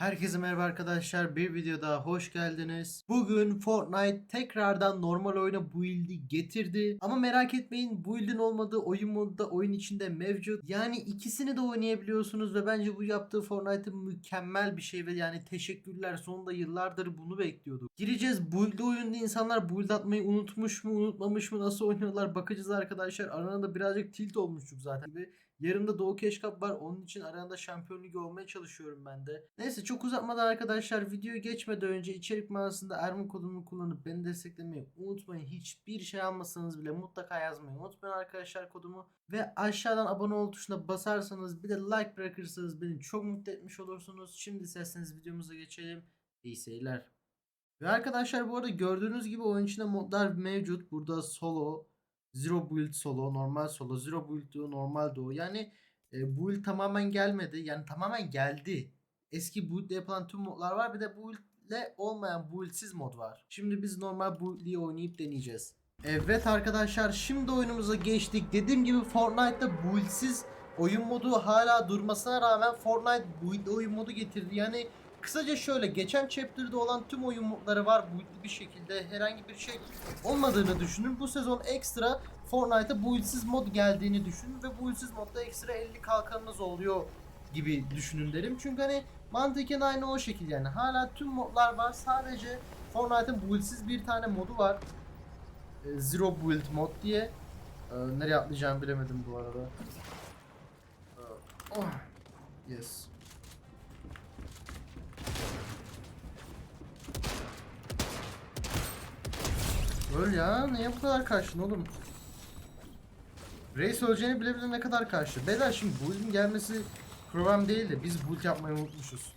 Herkese merhaba arkadaşlar. Bir video daha hoş geldiniz. Bugün Fortnite tekrardan normal oyuna build'i getirdi. Ama merak etmeyin build'in olmadığı oyun modu da oyun içinde mevcut. Yani ikisini de oynayabiliyorsunuz ve bence bu yaptığı Fortnite'ın mükemmel bir şey ve yani teşekkürler. Sonunda yıllardır bunu bekliyorduk. Gireceğiz build'i oyunda insanlar build atmayı unutmuş mu unutmamış mı nasıl oynuyorlar bakacağız arkadaşlar. Arada birazcık tilt olmuştuk zaten. Ve Yarın da Doğu Keşkap var. Onun için aranda şampiyon ligi olmaya çalışıyorum ben de. Neyse çok uzatmadan arkadaşlar videoyu geçmeden önce içerik mağazasında Ermin kodumu kullanıp beni desteklemeyi unutmayın. Hiçbir şey almasanız bile mutlaka yazmayı unutmayın arkadaşlar kodumu. Ve aşağıdan abone ol tuşuna basarsanız bir de like bırakırsanız beni çok mutlu etmiş olursunuz. Şimdi isterseniz videomuza geçelim. İyi seyirler. Ve arkadaşlar bu arada gördüğünüz gibi oyun içinde modlar mevcut. Burada solo, Zero build solo, normal solo, zero build duo, normal duo. Yani e, build tamamen gelmedi. Yani tamamen geldi. Eski build yapılan tüm modlar var. Bir de build ile olmayan buildsiz mod var. Şimdi biz normal build'liyi oynayıp deneyeceğiz. Evet arkadaşlar şimdi oyunumuza geçtik. Dediğim gibi Fortnite'da buildsiz oyun modu hala durmasına rağmen Fortnite build oyun modu getirdi. Yani Kısaca şöyle geçen chapter'da olan tüm oyun modları var build'li bir şekilde herhangi bir şey olmadığını düşünün. Bu sezon ekstra Fortnite'a buildsiz mod geldiğini düşünün ve buildsiz modda ekstra 50 kalkanınız oluyor gibi düşünün derim. Çünkü hani mantıken aynı o şekilde yani. Hala tüm modlar var. Sadece Fortnite'ın buildsiz bir tane modu var. Ee, Zero build mod diye. Ee, nereye atlayacağımı bilemedim bu arada. Ee, oh. Yes. Öl ya. Niye bu kadar kaçtın oğlum? Reis öleceğini bile bile ne kadar kaçtı. Beyler şimdi build'in gelmesi problem değil de biz build yapmayı unutmuşuz.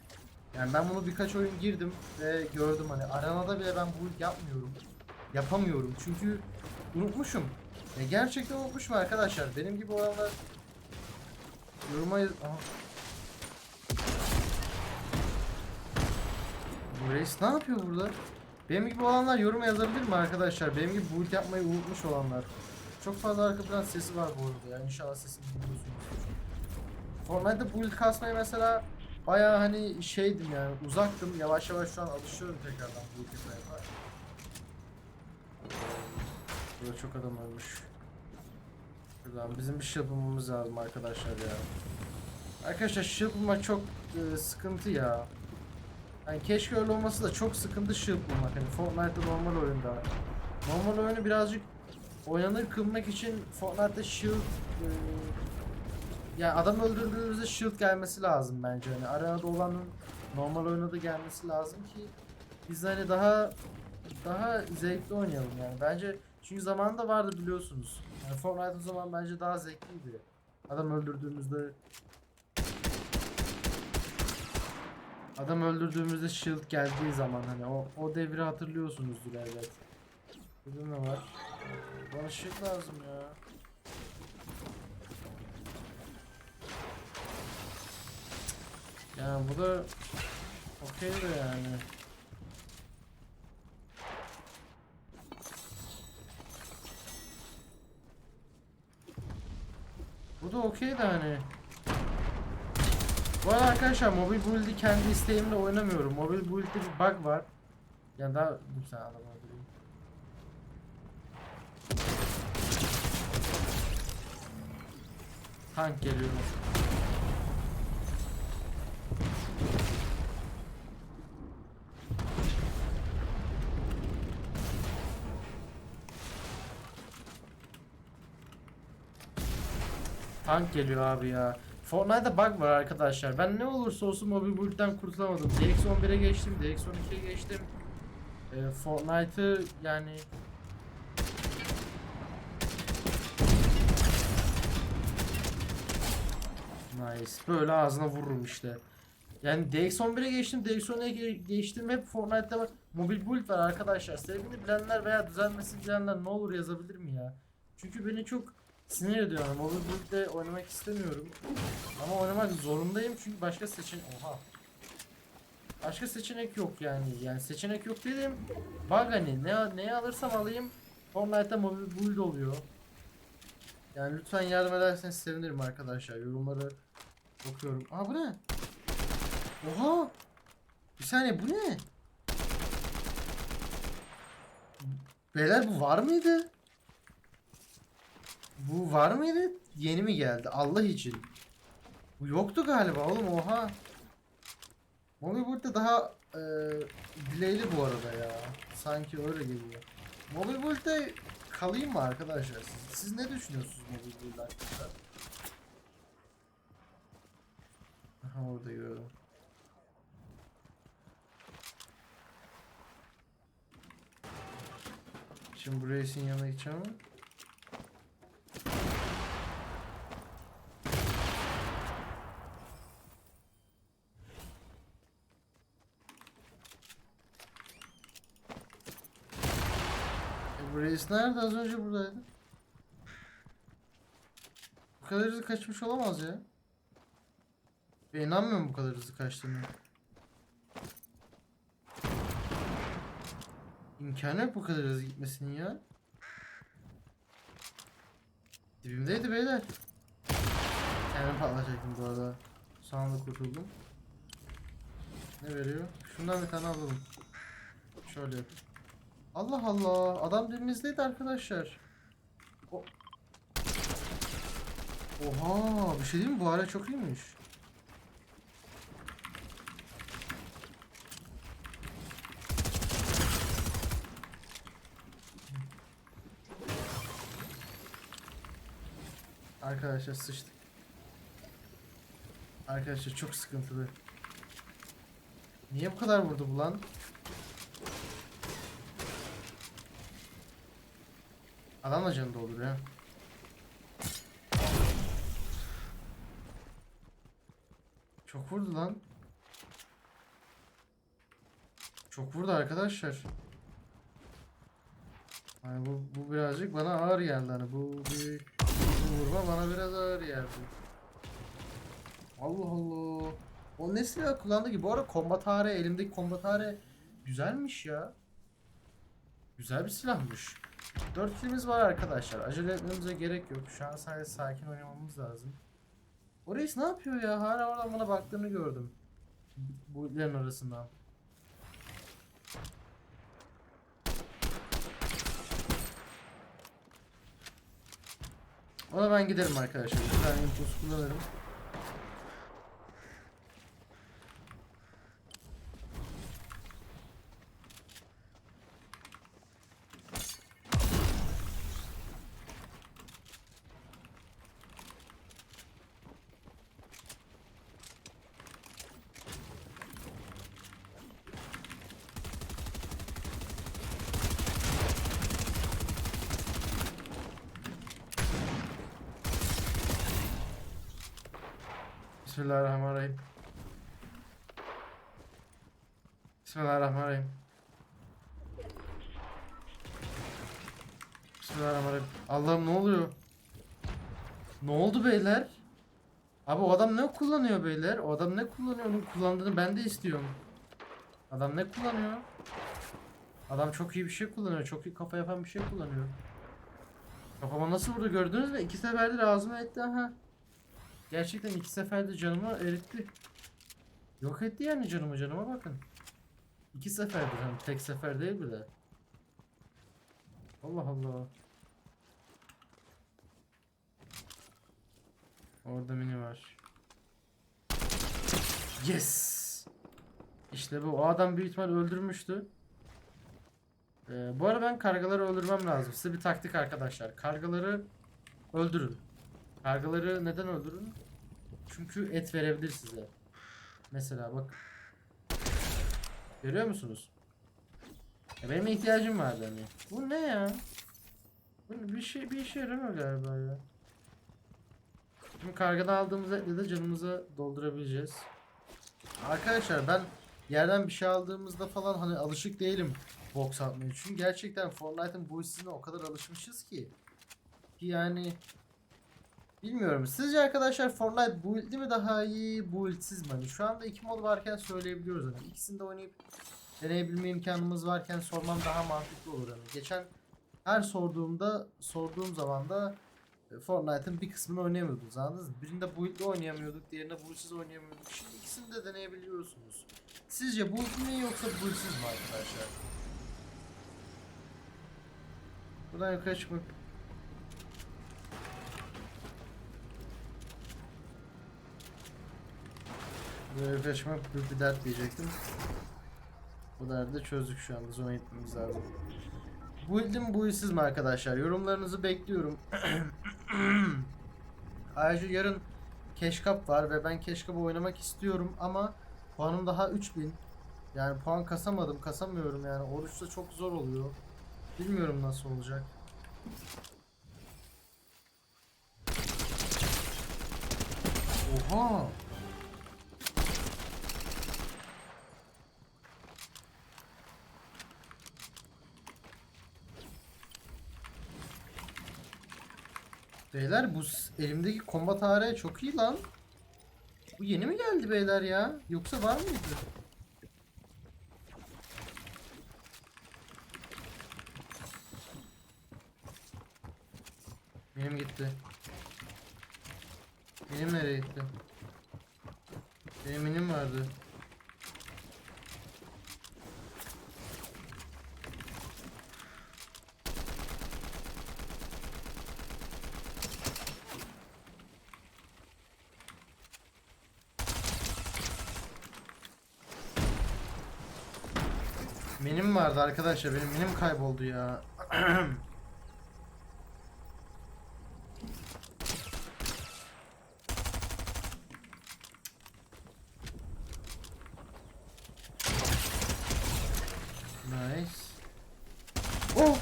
Yani ben bunu birkaç oyun girdim ve gördüm hani arenada bile ben build yapmıyorum. Yapamıyorum çünkü unutmuşum. Ya gerçekten unutmuşum arkadaşlar. Benim gibi olanlar yoruma. Aha. Bu reis ne yapıyor burada? Benim gibi olanlar yoruma yazabilir mi arkadaşlar? Benim gibi build yapmayı unutmuş olanlar. Çok fazla arka plan sesi var bu arada yani inşallah sesini duyuyorsunuz. Fortnite'da build kasmaya mesela baya hani şeydim yani uzaktım yavaş yavaş şu an alışıyorum tekrardan build yapmaya. Burada çok adam ölmüş. Şuradan bizim bir şey lazım arkadaşlar ya. Arkadaşlar bulmak çok e, sıkıntı ya. Yani keşke öyle olması da çok sıkıntı shield bulmak. Hani Fortnite'da normal oyunda. Normal oyunu birazcık oynanır kılmak için Fortnite'da shield e, yani adam öldürdüğünüzde shield gelmesi lazım bence. Hani arada olanın normal oyuna da gelmesi lazım ki biz hani daha daha zevkli oynayalım yani. Bence çünkü zamanında vardı biliyorsunuz. Yani Fortnite o zaman bence daha zevkliydi. Adam öldürdüğümüzde Adam öldürdüğümüzde shield geldiği zaman hani o, o devri hatırlıyorsunuzdur elbet. Burada ne var? Bana shield lazım ya. Yani bu da okey de yani. Bu da okey de hani. Bu arada arkadaşlar mobil build'i kendi isteğimle oynamıyorum. Mobil build'de bir bug var. Yani daha adamı öldüreyim. Tank geliyor. Tank geliyor abi ya. Fortnite'da bug var arkadaşlar. Ben ne olursa olsun mobil build'den kurtulamadım. DX11'e geçtim, DX12'ye geçtim. Ee, Fortnite'ı yani Nice. Böyle ağzına vururum işte. Yani DX11'e geçtim, DX12'ye geçtim. Hep Fortnite'da var. Mobil build var arkadaşlar. Sevgili bilenler veya düzelmesi bilenler ne olur yazabilir mi ya? Çünkü beni çok sinir ediyor. Yani mobil build'de oynamak istemiyorum. Ama oynamak zorundayım çünkü başka seçenek... Oha. Başka seçenek yok yani. Yani seçenek yok dedim. Bug hani ne neyi alırsam alayım Fortnite'da mobil build oluyor. Yani lütfen yardım ederseniz sevinirim arkadaşlar. Yorumları okuyorum. Aa bu ne? Oha! Bir saniye bu ne? Beyler bu var mıydı? Bu var mıydı? Yeni mi geldi? Allah için. Bu yoktu galiba oğlum oha. Mobi burada daha e, delay'li bu arada ya. Sanki öyle geliyor. Mobi burada kalayım mı arkadaşlar? Siz, siz ne düşünüyorsunuz Mobi burada hakkında? Aha orada gördüm. Şimdi bu reisin yanına gideceğim. E bu reis nerede? Az önce buradaydı. Bu kadar hızlı kaçmış olamaz ya. Ben inanmıyorum bu kadar hızlı kaçtığını. İmkanı yok bu kadar hızlı gitmesinin ya. Dibimdeydi beyler. Kendim patlatacaktım bu arada. Son anda kurtuldum. Ne veriyor? Şundan bir tane alalım. Şöyle yapayım. Allah Allah. Adam dibimizdeydi arkadaşlar. Oha. Bir şey değil mi? Bu ara çok iyiymiş. Arkadaşlar sıçtık. Arkadaşlar çok sıkıntılı. Niye bu kadar vurdu bu lan? Adam da canı doldur ya. Çok vurdu lan. Çok vurdu arkadaşlar. Yani bu, bu birazcık bana ağır geldi hani bu bir bu vurma bana biraz ağır geldi. Allah Allah. O ne silah kullandı ki? Bu arada kombatare elimdeki kombatare güzelmiş ya. Güzel bir silahmış. 4 kilimiz var arkadaşlar. Acele etmemize gerek yok. Şu an sadece sakin oynamamız lazım. O reis ne yapıyor ya? Hala oradan bana baktığını gördüm. Bu ilerin arasından. Ona ben giderim arkadaşlar. Bir tane impuls kullanırım. Bismillahirrahmanirrahim. Bismillahirrahmanirrahim. Bismillahirrahmanirrahim. Allah'ım ne oluyor? Ne oldu beyler? Abi o adam ne kullanıyor beyler? O adam ne kullanıyor? Onun kullandığını ben de istiyorum. Adam ne kullanıyor? Adam çok iyi bir şey kullanıyor. Çok iyi kafa yapan bir şey kullanıyor. Kafama nasıl vurdu gördünüz mü? İki seferdir ağzıma etti aha. Gerçekten iki seferde canımı eritti. Yok etti yani canımı canıma bakın. İki seferdir hani tek sefer değil bile. Allah Allah. Orada mini var. Yes. İşte bu. O adam büyük ihtimal öldürmüştü. Ee, bu arada ben kargaları öldürmem lazım. Size bir taktik arkadaşlar. Kargaları öldürün. Kargaları neden öldürün? Çünkü et verebilir size. Mesela bak. Görüyor musunuz? Ya benim ihtiyacım vardı hani. Bu ne ya? Bu bir şey bir işe yaramıyor galiba ya. Şimdi kargadan aldığımız etle de canımızı doldurabileceğiz. Arkadaşlar ben yerden bir şey aldığımızda falan hani alışık değilim box atmaya. Çünkü gerçekten Fortnite'ın bu hissine o kadar alışmışız ki. Ki yani Bilmiyorum. Sizce arkadaşlar Fortnite build'i mi daha iyi, build'siz mi? Hani şu anda iki mod varken söyleyebiliyoruz hani. İkisini de oynayıp deneyebilme imkanımız varken sormam daha mantıklı olur hani. Geçen her sorduğumda sorduğum zaman da e, Fortnite'ın bir kısmını oynayamıyordunuz anladınız mı? Birinde build'le oynayamıyorduk, diğerinde build'siz oynayamıyorduk. Şimdi ikisini de deneyebiliyorsunuz. Sizce build mi yoksa buildsız mı arkadaşlar? Buradan yukarı çıkmak Çıkmak büyük bir dert diyecektim. Bu derdi çözdük şu anda. Zona gitmemiz lazım. Build mi buildsız mı arkadaşlar? Yorumlarınızı bekliyorum. Ayrıca yarın keşkap var ve ben keşkapı oynamak istiyorum ama puanım daha 3000. Yani puan kasamadım, kasamıyorum yani. Oruçta çok zor oluyor. Bilmiyorum nasıl olacak. Oha! Beyler bu elimdeki kombat AR çok iyi lan. Bu yeni mi geldi beyler ya? Yoksa var mıydı? Benim gitti. Benim nereye gitti? Benim minim vardı. Minim vardı arkadaşlar. Benim minim kayboldu ya. nice. Oh!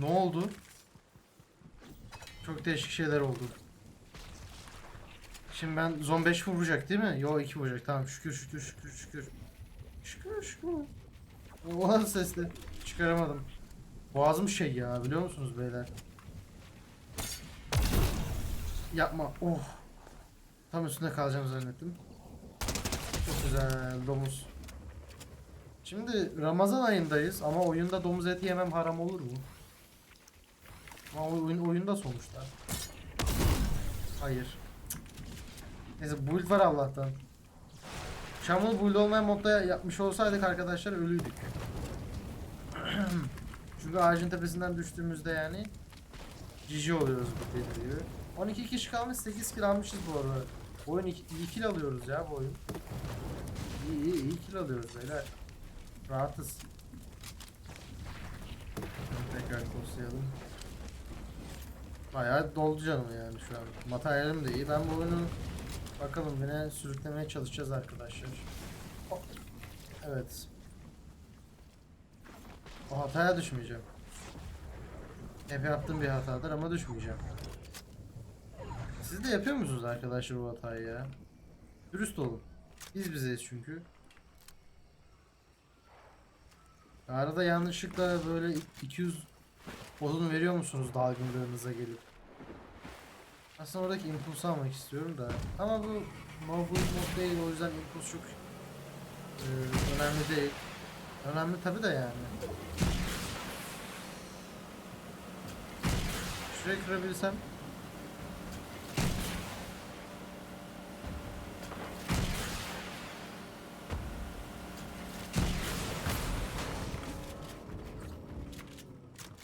Ne oldu? Çok değişik şeyler oldu. Şimdi ben zon 5 vuracak değil mi? Yo 2 vuracak. Tamam şükür şükür şükür şükür. Şükür şükür. O nasıl sesli? Çıkaramadım. Boğazım şey ya biliyor musunuz beyler? Yapma. Oh. Tam üstünde kalacağım zannettim. Çok güzel domuz. Şimdi Ramazan ayındayız ama oyunda domuz eti yemem haram olur mu? Ama oyun, oyunda sonuçta. Hayır. Neyse build var Allah'tan. Şamul build olmayan modda yapmış olsaydık arkadaşlar ölüydük. Çünkü ağacın tepesinden düştüğümüzde yani GG oluyoruz bildiğiniz gibi. 12 kişi kalmış 8 kill almışız bu arada. Oyun 2 iyi kill alıyoruz ya bu oyun. İyi iyi iyi kill alıyoruz beyler. Rahatız. Tekrar postlayalım. Bayağı doldu canım yani şu an. Materyalim de iyi. Ben bu oyunu bakalım yine sürüklemeye çalışacağız arkadaşlar. Evet. O hataya düşmeyeceğim. Hep yaptığım bir hatadır ama düşmeyeceğim. Siz de yapıyor musunuz arkadaşlar bu hatayı ya? Dürüst olun. Biz bizeyiz çünkü. Arada yanlışlıkla böyle 200 odun veriyor musunuz dalgınlığınıza gelip? Aslında oradaki impulsu almak istiyorum da. Ama bu no build mod değil o yüzden impuls çok e, önemli değil. Önemli tabi de yani. Şurayı kırabilsem.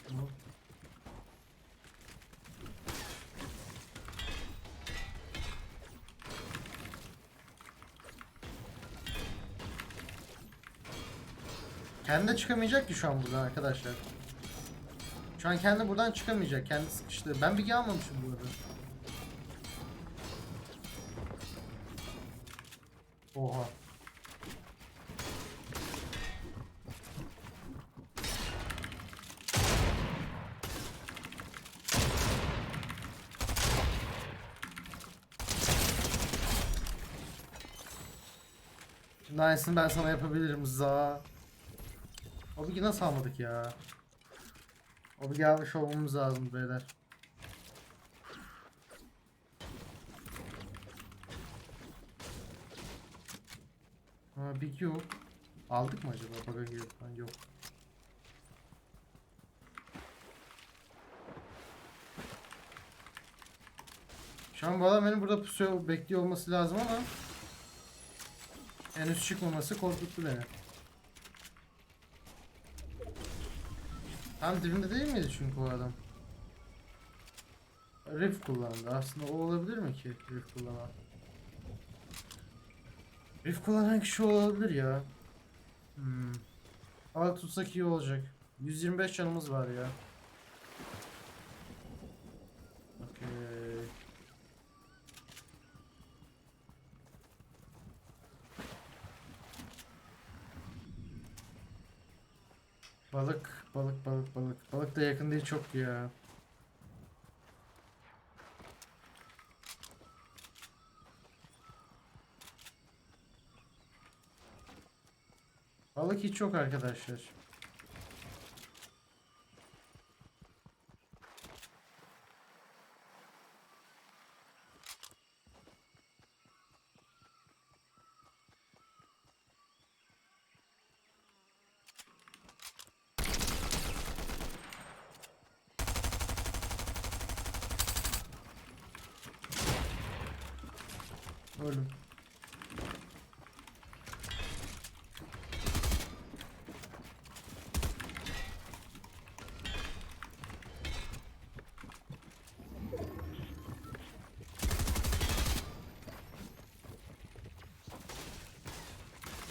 Tamam. Kendi de çıkamayacak ki şu an buradan arkadaşlar. Şu an kendi buradan çıkamayacak. Kendi sıkıştı. Ben bilgi almamışım bu arada. Oha. Aynısını ben sana yapabilirim za. O bilgi nasıl almadık ya? O bilgi almış olmamız lazım beyler. Ha, Big yok. Aldık mı acaba? Bug'a girip yok. Şu an valla benim burada pusuya bekliyor olması lazım ama henüz çıkmaması korkuttu beni. Tam dibinde değil miydi çünkü o adam? Rift kullandı. Aslında o olabilir mi ki Rift kullanan? Rift kullanan kişi olabilir ya. Hmm. Ama tutsak iyi olacak. 125 canımız var ya. Balık, balık, balık, balık. Balık da yakın değil çok ya. Balık hiç yok arkadaşlar.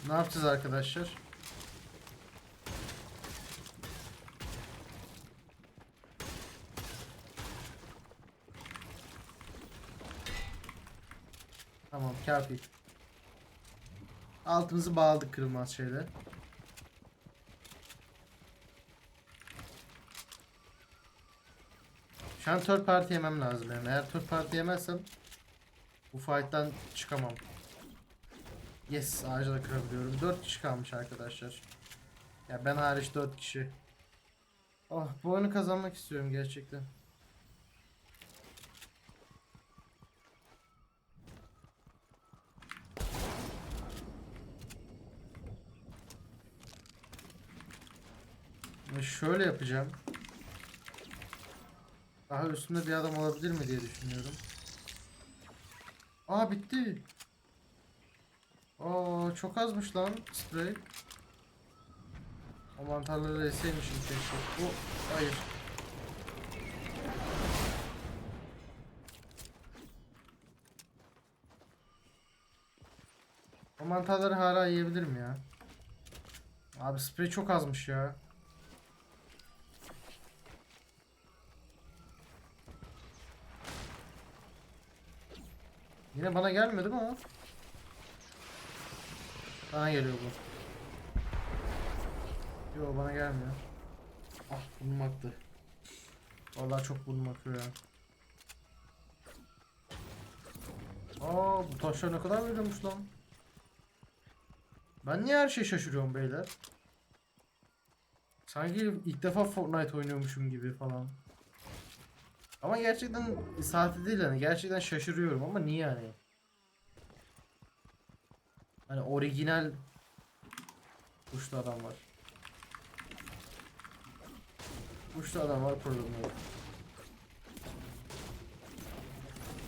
Ne yapacağız arkadaşlar? Tamam kafi. Altımızı bağladık kırılmaz şeyle. Şu an third party yemem lazım yani. Eğer third party yemezsem bu fight'tan çıkamam. Yes ağacı da kırabiliyorum. 4 kişi kalmış arkadaşlar. Ya ben hariç 4 kişi. Oh bu oyunu kazanmak istiyorum gerçekten. Ve Şöyle yapacağım. Daha üstünde bir adam olabilir mi diye düşünüyorum. Aa bitti. Aa çok azmış lan sprey. O mantarları eseymişim keşke. Bu hayır. O mantarları hala yiyebilirim ya. Abi sprey çok azmış ya. Yine bana gelmedi mi o? Bana geliyor bu. Yo bana gelmiyor. Ah burnum aktı. Vallahi çok burnum akıyor ya. Aa bu taşlar ne kadar veriyormuş lan. Ben niye her şey şaşırıyorum beyler? Sanki ilk defa Fortnite oynuyormuşum gibi falan. Ama gerçekten saati değil hani gerçekten şaşırıyorum ama niye hani? Hani orijinal kuşlu adam var. Kuşlu adam var problemi yok.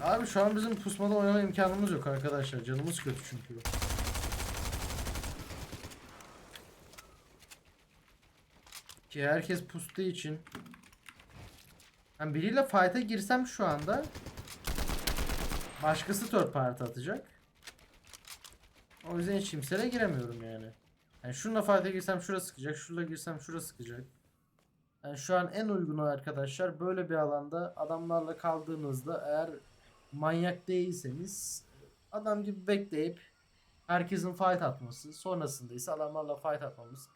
Abi şu an bizim pusmada oynama imkanımız yok arkadaşlar. Canımız kötü çünkü. Ki herkes pustuğu için ben biriyle fight'a girsem şu anda başkası third party atacak. O yüzden hiç kimseyle giremiyorum yani. Yani şununla fight'a girsem şurası sıkacak, şurada girsem şurası sıkacak. Yani şu an en uygunu arkadaşlar böyle bir alanda adamlarla kaldığınızda eğer manyak değilseniz adam gibi bekleyip herkesin fight atması sonrasında ise adamlarla fight atmamız.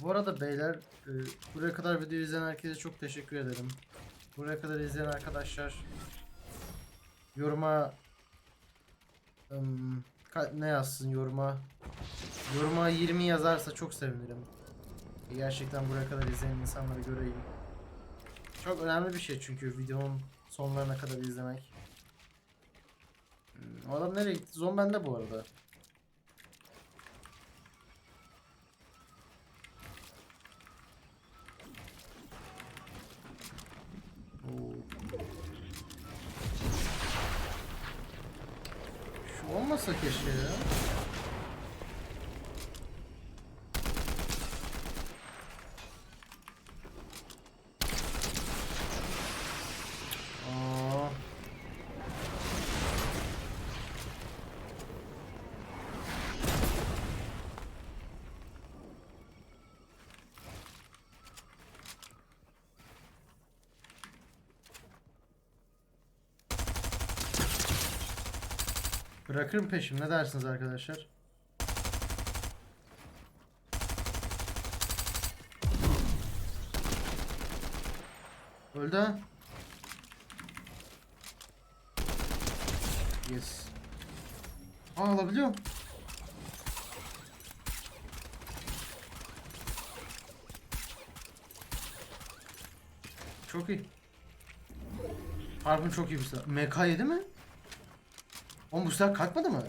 Bu arada beyler e, buraya kadar video izleyen herkese çok teşekkür ederim. Buraya kadar izleyen arkadaşlar yoruma ka- ne yazsın yoruma yoruma 20 yazarsa çok sevinirim. Gerçekten buraya kadar izleyen insanları göreyim. Çok önemli bir şey çünkü videonun sonlarına kadar izlemek. Hmm, O adam nereye gitti? Zon bende bu arada. Olmasa keşke ya. Bırakırım peşim. Ne dersiniz arkadaşlar? Öldü? Yes. Aa alabiliyorum. Çok iyi. Harbi çok iyi bir silah. MK7 mi? Bu silah kalkmadı mı?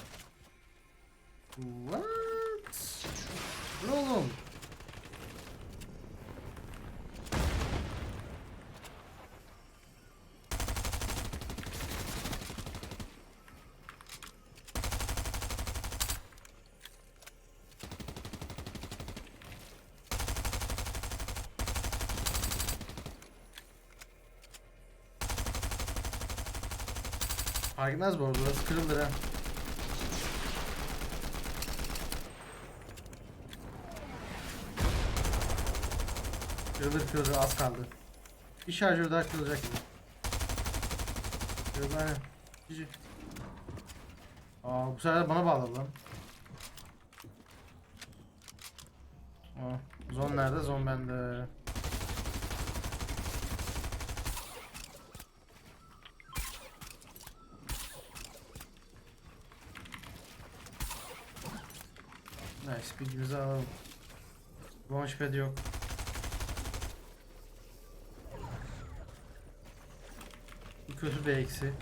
What? Ne oğlum? Fark etmez bu arada. Burası kırılır ha. Kırılır kırılır az kaldı. Bir şarjör daha kırılacak gibi. Kırıldı aynen. Cici. Aa bu sefer bana bağladı lan. Aa, zon nerede? Zon bende. Nice bilgimizi alalım. Launchpad yok. Bu kötü bir eksi.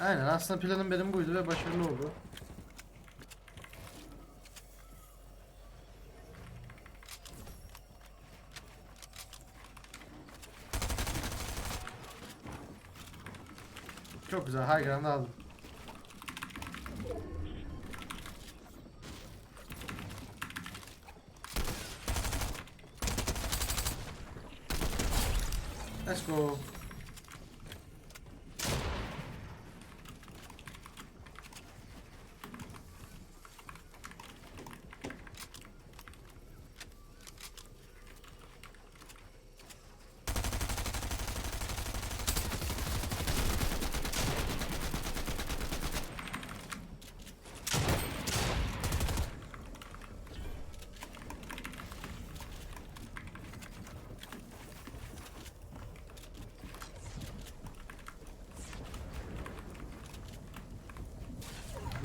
Aynen aslında planım benim buydu ve başarılı oldu. Çok güzel high ground aldım. Let's go.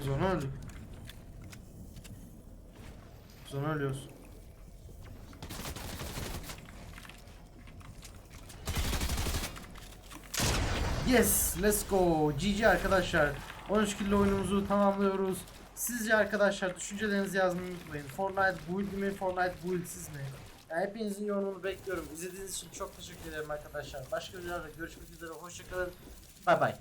Biz onu öldük. Biz onu ölüyoruz. Yes, let's go. GG arkadaşlar. 13 kill oyunumuzu tamamlıyoruz. Sizce arkadaşlar düşüncelerinizi yazmayı unutmayın. Fortnite build mi, Fortnite buildsiz mi? Yani hepinizin yorumunu bekliyorum. İzlediğiniz için çok teşekkür ederim arkadaşlar. Başka videolarda görüşmek üzere. Hoşçakalın. Bay bay.